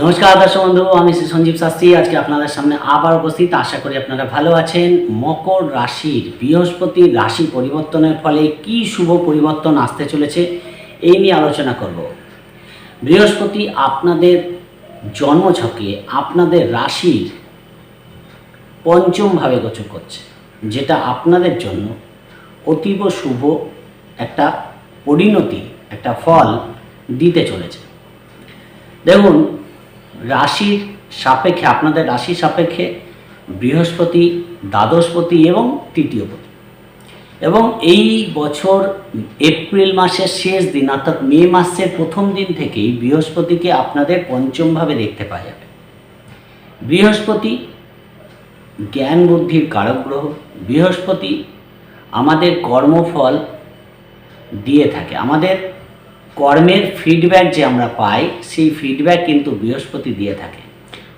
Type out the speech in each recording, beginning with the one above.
নমস্কার দর্শক বন্ধু, আমি সঞ্জীব শাস্ত্রী। আজকে আপনাদের সামনে আবার উপস্থিত। আশা করি আপনারা ভালো আছেন। মকর রাশির বৃহস্পতির রাশি পরিবর্তনের ফলে কি শুভ পরিবর্তন আসতে চলেছে, এই নিয়ে আলোচনা করব। বৃহস্পতি আপনাদের জন্মছকে আপনাদের রাশির পঞ্চমভাবে গোচর করছে, যেটা আপনাদের জন্য অতীব শুভ একটা পরিণতি, একটা ফল দিতে চলেছে। দেখুন রাশির সাপেক্ষে, আপনাদের রাশির সাপেক্ষে বৃহস্পতি, দ্বাদশপতি এবং তৃতীয়পতি। এবং এই বছর এপ্রিল মাসের শেষ দিন, অর্থাৎ মে মাসের প্রথম দিন থেকেই বৃহস্পতিকে আপনাদের পঞ্চমভাবে দেখতে পাওয়া যাবে। বৃহস্পতি জ্ঞান বুদ্ধির কারক গ্রহ, বৃহস্পতি আমাদের কর্মফল দিয়ে থাকে। আমাদের কর্মের ফিডব্যাক যে আমরা পাই, সেই ফিডব্যাক কিন্তু বৃহস্পতি দিয়ে থাকে।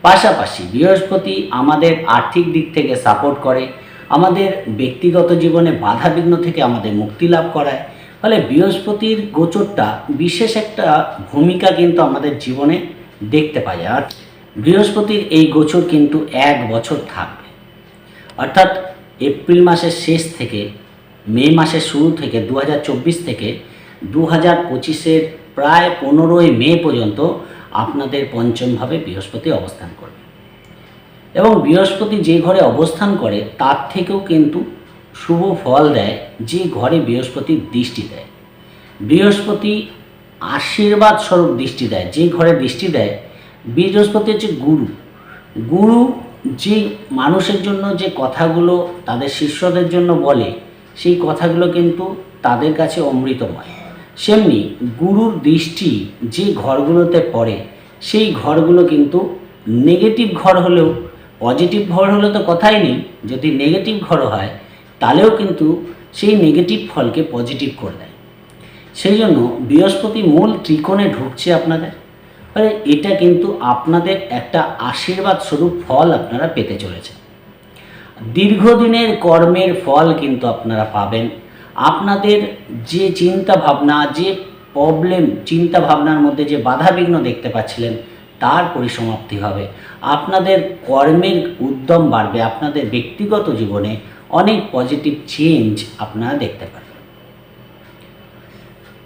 পাশাপাশি বৃহস্পতি আমাদের আর্থিক দিক থেকে সাপোর্ট করে, আমাদের ব্যক্তিগত জীবনে বাধা বিঘ্ন থেকে আমাদের মুক্তি লাভ করায়। ফলে বৃহস্পতির গোচরটা বিশেষ একটা ভূমিকা কিন্তু আমাদের জীবনে দেখতে পাওয়া যায় আর বৃহস্পতির এই গোচর কিন্তু এক বছর থাকবে। অর্থাৎ এপ্রিল মাসের শেষ থেকে মে মাসের শুরু থেকে দু হাজার চব্বিশ থেকে দু হাজার পঁচিশের প্রায় পনেরোই মে পর্যন্ত আপনাদের পঞ্চমভাবে বৃহস্পতি অবস্থান করবে। এবং বৃহস্পতি যে ঘরে অবস্থান করে, তার থেকেও কিন্তু শুভ ফল দেয়, যে ঘরে বৃহস্পতির দৃষ্টি দেয়। বৃহস্পতি আশীর্বাদ স্বরূপ দৃষ্টি দেয়, যে ঘরে দৃষ্টি দেয়, বৃহস্পতি হচ্ছে গুরু। গুরু যে মানুষের জন্য যে কথাগুলো তাদের শিষ্যদের জন্য বলে, সেই কথাগুলো কিন্তু তাদের কাছে অমৃতময়। সেমনি গুরুর দৃষ্টি যে ঘরগুলোতে পড়ে, সেই ঘরগুলো কিন্তু নেগেটিভ ঘর হলেও পজিটিভ ঘর হলে তো কথাই নেই। যদি নেগেটিভ ঘর হয়, তাহলেও কিন্তু সেই নেগেটিভ ফলকে পজিটিভ করে দেয়। সেই জন্য বৃহস্পতি মূল ত্রিকোণে ঢুকছে আপনাদের। ফলে এটা কিন্তু আপনাদের একটা আশীর্বাদ স্বরূপ ফল আপনারা পেতে চলেছেন। দীর্ঘদিনের কর্মের ফল কিন্তু আপনারা পাবেন। আপনাদের যে চিন্তা ভাবনা যে প্রবলেম চিন্তা ভাবনার মধ্যে যে বাধাবিঘ্ন দেখতে পাচ্ছিলেন, তার পরিসমাপ্তি হবে। আপনাদের কর্মের উদ্যম বাড়বে, আপনাদের ব্যক্তিগত জীবনে অনেক পজিটিভ চেঞ্জ আপনারা দেখতে পাবেন।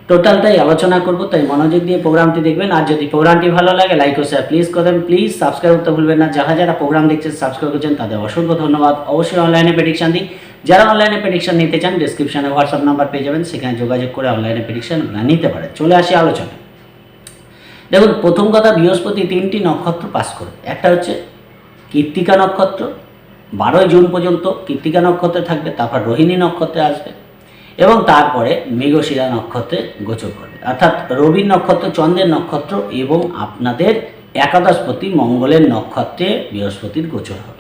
টোটালটাই আলোচনা করব, তাই মনোযোগ দিয়ে প্রোগ্রামটি দেখবেন। আর যদি প্রোগ্রামটি ভালো লাগে লাইক ও শেয়ার প্লিজ করেন প্লিজ সাবস্ক্রাইব করতে ভুলবেন না। যারা যারা প্রোগ্রাম দেখছেন সাবস্ক্রাইব করছেন, তাদের অসংখ্য ধন্যবাদ। অবশ্যই অনলাইনে প্রেডিকশন দিই যারা অনলাইনে প্রেডিকশন নিতে চান ডিসক্রিপশনে হোয়াটসঅ্যাপ নাম্বার পেয়ে যাবেন, সেখানে যোগাযোগ করে অনলাইনে প্রেডিকশন নিতে পারেন। চলে আসি আলোচনা দেখুন, প্রথম কথা, বৃহস্পতি তিনটি নক্ষত্র পাস করে একটা হচ্ছে কীর্তিকা নক্ষত্র, বারোই জুন পর্যন্ত কীর্তিকা নক্ষত্রে থাকবে, তারপর রোহিণী নক্ষত্রে আসবে, এবং তারপরে মৃগশিরা নক্ষত্রে গোচর করবে। অর্থাৎ রবির নক্ষত্র, চন্দ্রের নক্ষত্র এবং আপনাদের একাদশপতি মঙ্গলের নক্ষত্রে বৃহস্পতির গোচর হবে।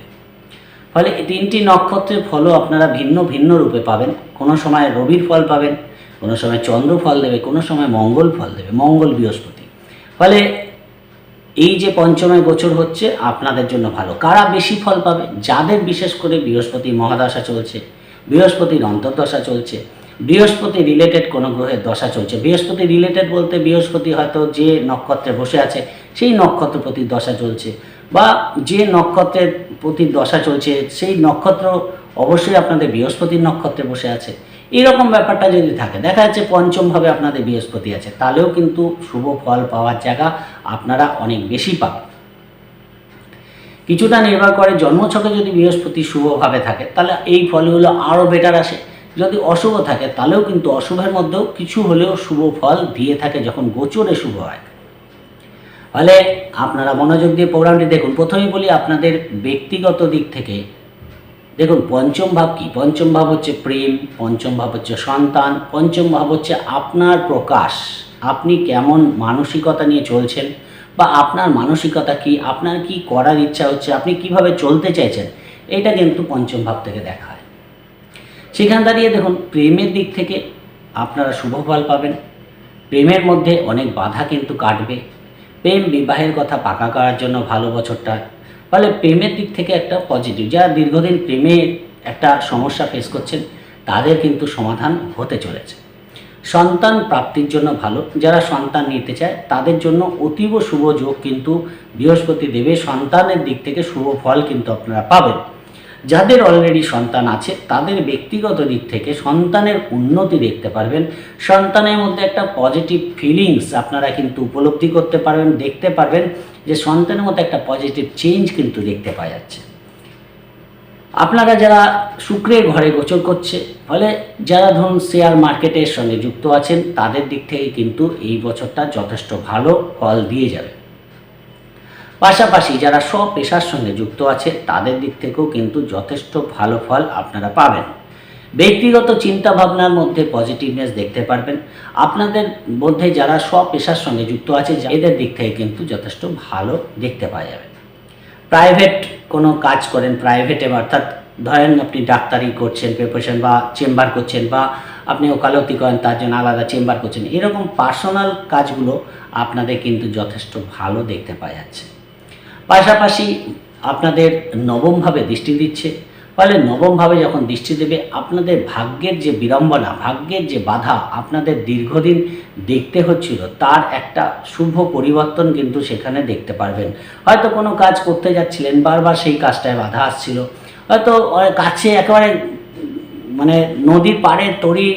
ফলে এই তিনটি নক্ষত্রের ফলও আপনারা ভিন্ন ভিন্ন রূপে পাবেন। কোনো সময় রবির ফল পাবেন, কোনো সময় চন্দ্র ফল দেবে, কোনো সময় মঙ্গল ফল দেবে, মঙ্গল বৃহস্পতি। ফলে এই যে পঞ্চমে গোচর হচ্ছে, আপনাদের জন্য ভালো। কারা বেশি ফল পাবে? যাদের বিশেষ করে বৃহস্পতি মহাদশা চলছে, বৃহস্পতির অন্তর্দশা চলছে, বৃহস্পতি রিলেটেড কোনো গ্রহের দশা চলছে। বৃহস্পতি রিলেটেড বলতে বৃহস্পতি হয়তো যে নক্ষত্রে বসে আছে, সেই নক্ষত্র প্রতি দশা চলছে। বা যে নক্ষত্রের প্রতি দশা চলছে, সেই নক্ষত্র অবশ্যই আপনাদের বৃহস্পতির নক্ষত্রে বসে আছে। এরকম ব্যাপারটা যদি থাকে, দেখা যাচ্ছে পঞ্চমভাবে আপনাদের বৃহস্পতি আছে, তাহলেও কিন্তু শুভ ফল পাওয়ার জায়গা আপনারা অনেক বেশি পাবেন। কিছুটা নির্ভর করে জন্মছকে যদি বৃহস্পতি শুভভাবে থাকে, তাহলে এই ফলগুলো আরও বেটার আসে। যদি অশুভ থাকে, তাহলেও কিন্তু অশুভের মধ্যেও কিছু হলেও শুভ ফল দিয়ে থাকে যখন গোচরে শুভ হয়। ফলে আপনারা মনোযোগ দিয়ে প্রোগ্রামটি দেখুন। প্রথমেই বলি আপনাদের ব্যক্তিগত দিক থেকে। দেখুন, পঞ্চম ভাব কি? পঞ্চম ভাব হচ্ছে প্রেম, পঞ্চম ভাব হচ্ছে সন্তান, পঞ্চম ভাব হচ্ছে আপনার প্রকাশ। আপনি কেমন মানসিকতা নিয়ে চলছেন বা আপনার মানসিকতা কি? আপনার কি করার ইচ্ছা হচ্ছে? আপনি কীভাবে চলতে চাইছেন? এটা কিন্তু পঞ্চম ভাব থেকে দেখা হয়। সেখান দাঁড়িয়ে দেখুন, প্রেমের দিক থেকে আপনারা শুভ ফল পাবেন। প্রেমের মধ্যে অনেক বাধা কিন্তু কাটবে। প্রেম বিবাহের কথা পাকা করার জন্য ভালো বছরটা। ফলে প্রেমের দিক থেকে একটা পজিটিভ যারা দীর্ঘদিন প্রেমের একটা সমস্যা ফেস করছেন, তাদের কিন্তু সমাধান হতে চলেছে। সন্তান প্রাপ্তির জন্য ভালো, যারা সন্তান নিতে চায়, তাদের জন্য অতীব শুভ যোগ কিন্তু বৃহস্পতি দেবে সন্তানের দিক থেকে শুভ ফল কিন্তু আপনারা পাবেন। যাদের অলরেডি সন্তান আছে, তাদের ব্যক্তিগত দিক থেকে সন্তানের উন্নতি দেখতে পারবেন। সন্তানের মধ্যে একটা পজিটিভ ফিলিংস আপনারা কিন্তু উপলব্ধি করতে পারবেন, দেখতে পারবেন যে সন্তানের মধ্যে একটা পজিটিভ চেঞ্জ কিন্তু দেখতে পাওয়া যাচ্ছে। আপনারা যারা শুক্রের ঘরে গোচর করছে, ফলে যারা ধরুন শেয়ার মার্কেটের সঙ্গে যুক্ত আছেন, তাদের দিক থেকে কিন্তু এই বছরটা যথেষ্ট ভালো ফল দিয়ে যাবে। পাশাপাশি যারা সব পেশার সঙ্গে যুক্ত আছে, তাদের দিক থেকেও কিন্তু যথেষ্ট ভালো ফল আপনারা পাবেন। ব্যক্তিগত চিন্তা ভাবনার মধ্যে পজিটিভনেস দেখতে পারবেন। আপনাদের মধ্যে যারা সব পেশার সঙ্গে যুক্ত আছে এদের দিক থেকে কিন্তু যথেষ্ট ভালো দেখতে পাওয়া যাবে। প্রাইভেট কোনো কাজ করেন প্রাইভেটে অর্থাৎ ধরেন আপনি ডাক্তারি করছেন প্রিপারেশন বা চেম্বার করছেন বা আপনি ওকালতি করেন, তার জন্য আলাদা চেম্বার করছেন, এরকম পার্সোনাল কাজগুলো আপনাদের কিন্তু যথেষ্ট ভালো দেখতে পাওয়া যাচ্ছে। পাশাপাশি আপনাদের নবমভাবে দৃষ্টি দিচ্ছে। ফলে নবমভাবে যখন দৃষ্টি দেবে, আপনাদের ভাগ্যের যে বিড়ম্বনা, ভাগ্যের যে বাধা আপনাদের দীর্ঘদিন দেখতে হচ্ছিল, তার একটা শুভ পরিবর্তন কিন্তু সেখানে দেখতে পারবেন। হয়তো কোনো কাজ করতে যাচ্ছিলেন, বারবার সেই কাজটায় বাধা আসছিল। হয়তো কাছে একেবারে মানে নদীর পাড়ে তরি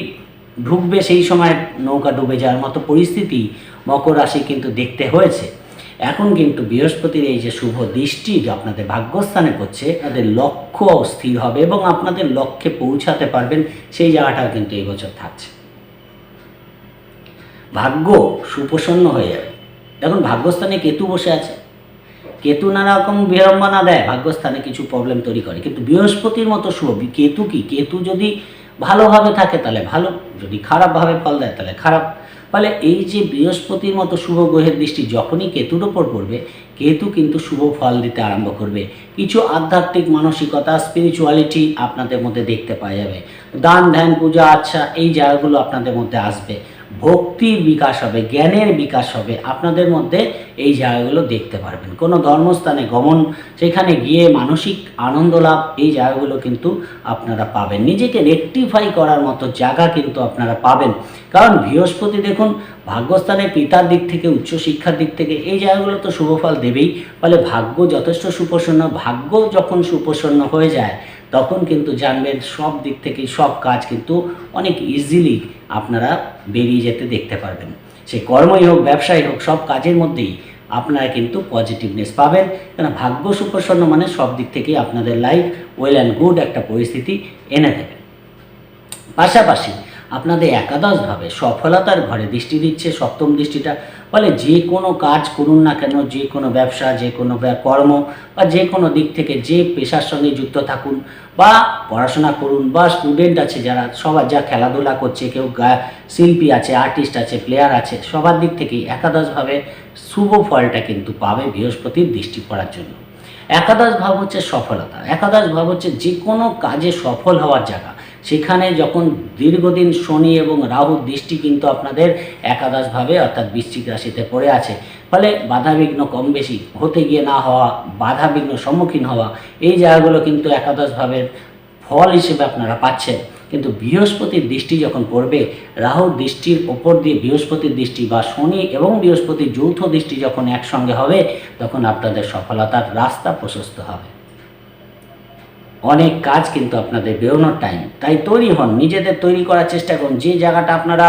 ঢুকবে সেই সময় নৌকা ডুবে যাওয়ার মতো পরিস্থিতি মকর রাশি কিন্তু দেখতে হয়েছে। এখন কিন্তু বৃহস্পতির এই যে শুভ দৃষ্টি আপনাদের ভাগ্যস্থানে করছে তাদের লক্ষ্য স্থির হবে এবং আপনাদের লক্ষ্যে পৌঁছাতে পারবেন, সেই জায়গাটাও কিন্তু এই বছর থাকছে। ভাগ্য সুপ্রসন্ন হয়ে যাবে। দেখুন, ভাগ্যস্থানে কেতু বসে আছে। কেতু নানা রকম বিড়ম্বনা দেয়, ভাগ্যস্থানে কিছু প্রবলেম তৈরি করে। কিন্তু বৃহস্পতির মতো শুভ, কেতু কি? কেতু যদি ভালোভাবে থাকে, তাহলে ভালো। যদি খারাপভাবে ফল দেয়, তাহলে খারাপ। ফলে এই যে বৃহস্পতির মতো শুভ গ্রহের দৃষ্টি যখনই কেতুর ওপর পড়বে, কেতু কিন্তু শুভ ফল দিতে আরম্ভ করবে। কিছু আধ্যাত্মিক মানসিকতা স্পিরিচুয়ালিটি আপনাদের মধ্যে দেখতে পাওয়া যাবে। দান, ধ্যান, পূজা আচ্ছা এই জায়গাগুলো আপনাদের মধ্যে আসবে। ভক্তির বিকাশ হবে, জ্ঞানের বিকাশ হবে, আপনাদের মধ্যে এই জায়গাগুলো দেখতে পারবেন। কোনো ধর্মস্থানে গমন, সেখানে গিয়ে মানসিক আনন্দ লাভ, এই জায়গাগুলো কিন্তু আপনারা পাবেন। নিজেকে রেকটিফাই করার মতো জায়গা কিন্তু আপনারা পাবেন। কারণ বৃহস্পতি দেখুন, ভাগ্যস্থানে পিতার দিক থেকে, উচ্চশিক্ষার দিক থেকে, এই জায়গাগুলো তো শুভফল দেবেই। ফলে ভাগ্য যথেষ্ট সুপ্রসন্ন, ভাগ্য যখন সুপ্রসন্ন হয়ে যায় তখন কিন্তু জানবেন সব দিক থেকে সব কাজ কিন্তু অনেক ইজিলি আপনারা বেরিয়ে যেতে দেখতে পারবেন। সে কর্মই হোক ব্যবসায়ী হোক, সব কাজের মধ্যেই আপনারা কিন্তু পজিটিভনেস পাবেন। কেন ভাগ্য সুপ্রসন্ন মানে সব দিক থেকেই আপনাদের লাইফ ওয়েল অ্যান্ড গুড একটা পরিস্থিতি এনে দেবে। পাশাপাশি আপনাদের একাদশভাবে সফলতার ঘরে দৃষ্টি দিচ্ছে, সপ্তম দৃষ্টিটা ফলে যে কোনো কাজ করুন না কেন, যে কোনো ব্যবসা, যে কোনো কর্ম বা যে কোনো দিক থেকে যে পেশার সঙ্গে যুক্ত থাকুন বা পড়াশোনা করুন বা স্টুডেন্ট আছে যারা, সবার যা খেলাধুলা করছে, কেউ শিল্পী আছে আর্টিস্ট আছে প্লেয়ার আছে, সবার দিক থেকেই একাদশভাবে শুভ ফলটা কিন্তু পাবে বৃহস্পতির দৃষ্টি পড়ার জন্য। একাদশ ভাব হচ্ছে সফলতা একাদশ ভাব হচ্ছে যে কোনো কাজে সফল হওয়ার জায়গা। সেখানে যখন দীর্ঘদিন শনি এবং রাহুর দৃষ্টি কিন্তু আপনাদের একাদশভাবে অর্থাৎ বৃশ্চিক রাশিতে পড়ে আছে, ফলে বাধাবিঘ্ন কম বেশি হতে গিয়ে না হওয়া, বাধাবিঘ্ন সম্মুখীন হওয়া, এই জায়গাগুলো কিন্তু একাদশভাবের ফল হিসেবে আপনারা পাচ্ছেন। কিন্তু বৃহস্পতির দৃষ্টি যখন পড়বে রাহুর দৃষ্টির ওপর দিয়ে বৃহস্পতির দৃষ্টি বা শনি এবং বৃহস্পতির যৌথ দৃষ্টি যখন একসঙ্গে হবে, তখন আপনাদের সফলতার রাস্তা প্রশস্ত হবে। অনেক কাজ কিন্তু আপনাদের বেরোনোর টাইম তাই তৈরি হন, নিজেদের তৈরি করার চেষ্টা করুন। যে জায়গাটা আপনারা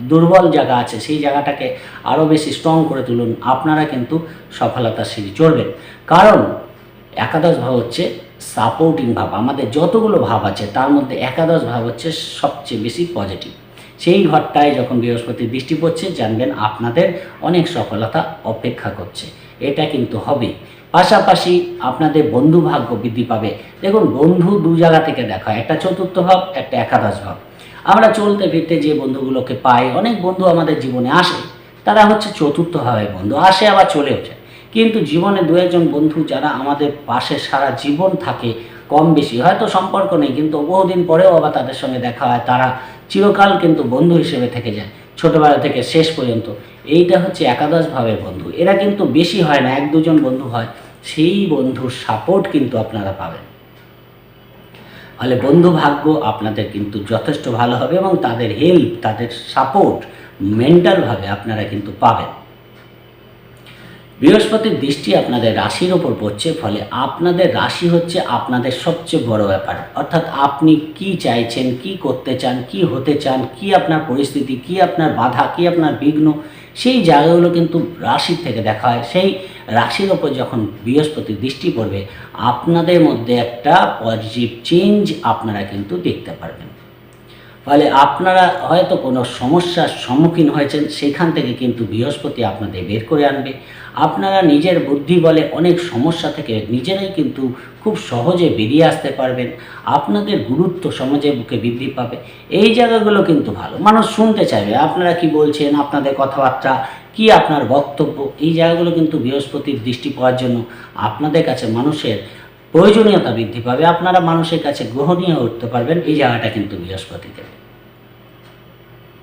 দুর্বল জায়গা আছে, সেই জায়গাটাকে আরও বেশি স্ট্রং করে তুলুন। আপনারা কিন্তু সফলতার সিঁড়ি চড়বেন। কারণ একাদশ ভাব হচ্ছে সাপোর্টিং ভাব। আমাদের যতগুলো ভাব আছে, তার মধ্যে একাদশ ভাব হচ্ছে সবচেয়ে বেশি পজিটিভ সেই ঘরটায় যখন বৃহস্পতির দৃষ্টি পড়ছে, জানবেন আপনাদের অনেক সফলতা অপেক্ষা করছে। এটা কিন্তু হবে। পাশাপাশি আপনাদের বন্ধু ভাগ্য বৃদ্ধি পাবে। দেখুন, বন্ধু দু জায়গা থেকে দেখা হয়। একটা চতুর্থ ভাব, একটা একাদশ ভাব। আমরা চলতে ফিরতে যে বন্ধুগুলোকে পাই, অনেক বন্ধু আমাদের জীবনে আসে। তারা হচ্ছে চতুর্থ ভাবে বন্ধু। আসে, আবার চলেও যায় কিন্তু জীবনে দু একজন বন্ধু যারা আমাদের পাশে সারা জীবন থাকে, কম বেশি, হয়তো সম্পর্ক নেই, কিন্তু বহুদিন পরেও আবার তাদের সঙ্গে দেখা হয়। তারা চিরকাল কিন্তু বন্ধু হিসেবে থেকে যায়। ছোটবেলা থেকে শেষ পর্যন্ত। এইটা হচ্ছে একাদশভাবে বন্ধু। এরা কিন্তু বেশি হয় না, এক দুজন বন্ধু হয়, সেই বন্ধুর সাপোর্ট কিন্তু আপনারা পাবেন। ফলে বন্ধু ভাগ্য আপনাদের কিন্তু যথেষ্ট ভালো হবে এবং তাদের হেল্প তাদের সাপোর্ট মেন্টালভাবে আপনারা কিন্তু পাবেন। বৃহস্পতির দৃষ্টি আপনাদের রাশির ওপর পড়ছে, ফলে আপনাদের রাশি হচ্ছে আপনাদের সবচেয়ে বড় ব্যাপার। অর্থাৎ আপনি কি চাইছেন, কি করতে চান, কি হতে চান, কি আপনার পরিস্থিতি, কি আপনার বাধা, কি আপনার বিঘ্ন, সেই জায়গাগুলো কিন্তু রাশির থেকে দেখা হয়। সেই রাশির ওপর যখন বৃহস্পতির দৃষ্টি পড়বে, আপনাদের মধ্যে একটা পজিটিভ চেঞ্জ আপনারা কিন্তু দেখতে পারবেন। ফলে আপনারা হয়তো কোনো সমস্যার সম্মুখীন হয়েছেন, সেখান থেকে কিন্তু বৃহস্পতি আপনাদের বের করে আনবে। আপনারা নিজের বুদ্ধি বলে অনেক সমস্যা থেকে নিজেরাই কিন্তু খুব সহজে বেরিয়ে আসতে পারবেন। আপনাদের গুরুত্ব সমাজের বুকে বৃদ্ধি পাবে। এই জায়গাগুলো কিন্তু ভালো। মানুষ শুনতে চাইবে, আপনারা কি বলছেন, আপনাদের কথাবার্তা, কি আপনার বক্তব্য? এই জায়গাগুলো কিন্তু বৃহস্পতির দৃষ্টি পাওয়ার জন্য আপনাদের কাছে মানুষের প্রয়োজনীয়তা বৃদ্ধি পাবে, আপনারা মানুষের কাছে গ্রহণীয় উঠতে পারবেন, এই জায়গাটা কিন্তু বৃহস্পতি দেবে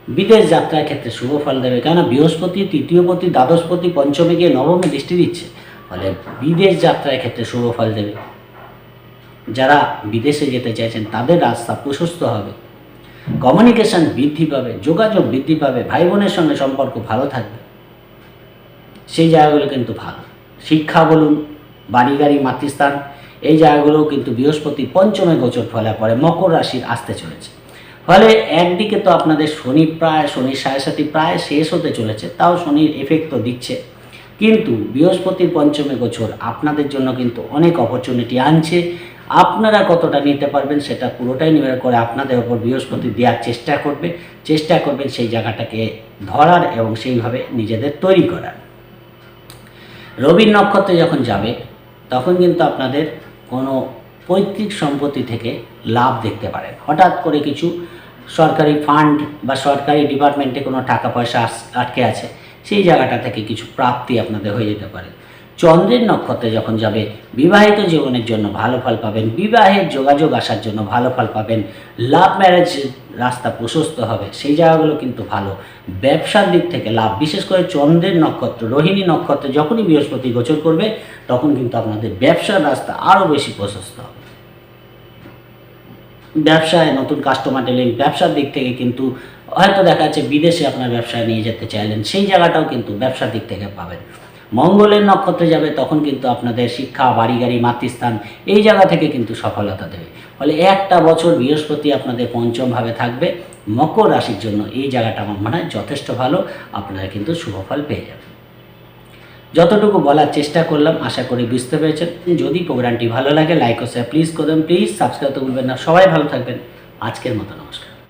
বিদেশ যাত্রার ক্ষেত্রে শুভ ফল দেবে কেন বৃহস্পতি, তৃতীয়পতি, দ্বাদশপতি পঞ্চমে গিয়ে নবমে দৃষ্টি দিচ্ছে, ফলে বিদেশ যাত্রার ক্ষেত্রে শুভ ফল দেবে। যারা বিদেশে যেতে চাইছেন, তাদের রাস্তা প্রশস্ত হবে। কমিউনিকেশন বৃদ্ধি পাবে, যোগাযোগ বৃদ্ধি পাবে ভাই বোনের সঙ্গে সম্পর্ক ভালো থাকবে। সেই জায়গাগুলো কিন্তু ভালো। শিক্ষা বলুন বাড়ি গাড়ি মাতৃস্থান এই জায়গাগুলোও কিন্তু বৃহস্পতি পঞ্চমে গোচর ফলে পরে মকর রাশির আসতে চলেছে। ফলে একদিকে তো আপনাদের শনি প্রায় শনির সাড়ে সাথী প্রায় শেষ হতে চলেছে, তাও শনির এফেক্ট তো দিচ্ছে। কিন্তু বৃহস্পতির পঞ্চমে গোচর আপনাদের জন্য কিন্তু অনেক অপরচুনিটি আনছে। আপনারা কতটা নিতে পারবেন সেটা পুরোটাই নির্ভর করে আপনাদের ওপর বৃহস্পতি দেওয়ার চেষ্টা করবে। চেষ্টা করবেন সেই জায়গাটাকে ধরার এবং সেইভাবে নিজেদের তৈরি করার। রবির নক্ষত্রে যখন যাবে, তখন কিন্তু আপনাদের কোনো পৈতৃক সম্পত্তি থেকে লাভ দেখতে পারেন। হঠাৎ করে কিছু সরকারি ফান্ড বা সরকারি ডিপার্টমেন্টে কোনো টাকা পয়সা আটকে আছে, সেই জায়গাটা থেকে কিছু প্রাপ্তি আপনাদের হয়ে যেতে পারে। চন্দ্রের নক্ষত্রে যখন যাবে, বিবাহিত জীবনের জন্য ভালো ফল পাবেন, বিবাহের যোগাযোগ আসার জন্য ভালো ফল পাবেন লাভ ম্যারেজ রাস্তা প্রশস্ত হবে, সেই জায়গাগুলো কিন্তু ভালো। ব্যবসার দিক থেকে লাভ, বিশেষ করে চন্দ্রের নক্ষত্র, রোহিণী নক্ষত্রে যখনই বৃহস্পতি গোচর করবে তখন কিন্তু আপনাদের ব্যবসার রাস্তা আরও বেশি প্রশস্ত হবে। ব্যবসায় নতুন কাস্টমার এলেন, ব্যবসার দিক থেকে কিন্তু হয়তো দেখা যাচ্ছে বিদেশে আপনার ব্যবসায় নিয়ে যেতে চাইলেন, সেই জায়গাটাও কিন্তু ব্যবসার দিক থেকে পাবেন। মঙ্গলের নক্ষত্রে যাবে, তখন কিন্তু আপনাদের শিক্ষা, বাড়ি, গাড়ি, মাতৃস্থান, এই জায়গা থেকে কিন্তু সফলতা দেবে। ফলে একটা বছর বৃহস্পতি আপনাদের পঞ্চমভাবে থাকবে, মকর রাশির জন্য এই জায়গাটা আমার মনে হয় যথেষ্ট ভালো, আপনারা কিন্তু শুভফল পেয়ে যাবেন। যতটুকু বলার চেষ্টা করলাম, আশা করি বুঝতে পেরেছেন। যদি প্রোগ্রামটি ভালো লাগে লাইক ও শেয়ার প্লিজ করবেন প্লিজ সাবস্ক্রাইব তো ভুলবেন না। সবাই ভালো থাকবেন। আজকের মতো নমস্কার।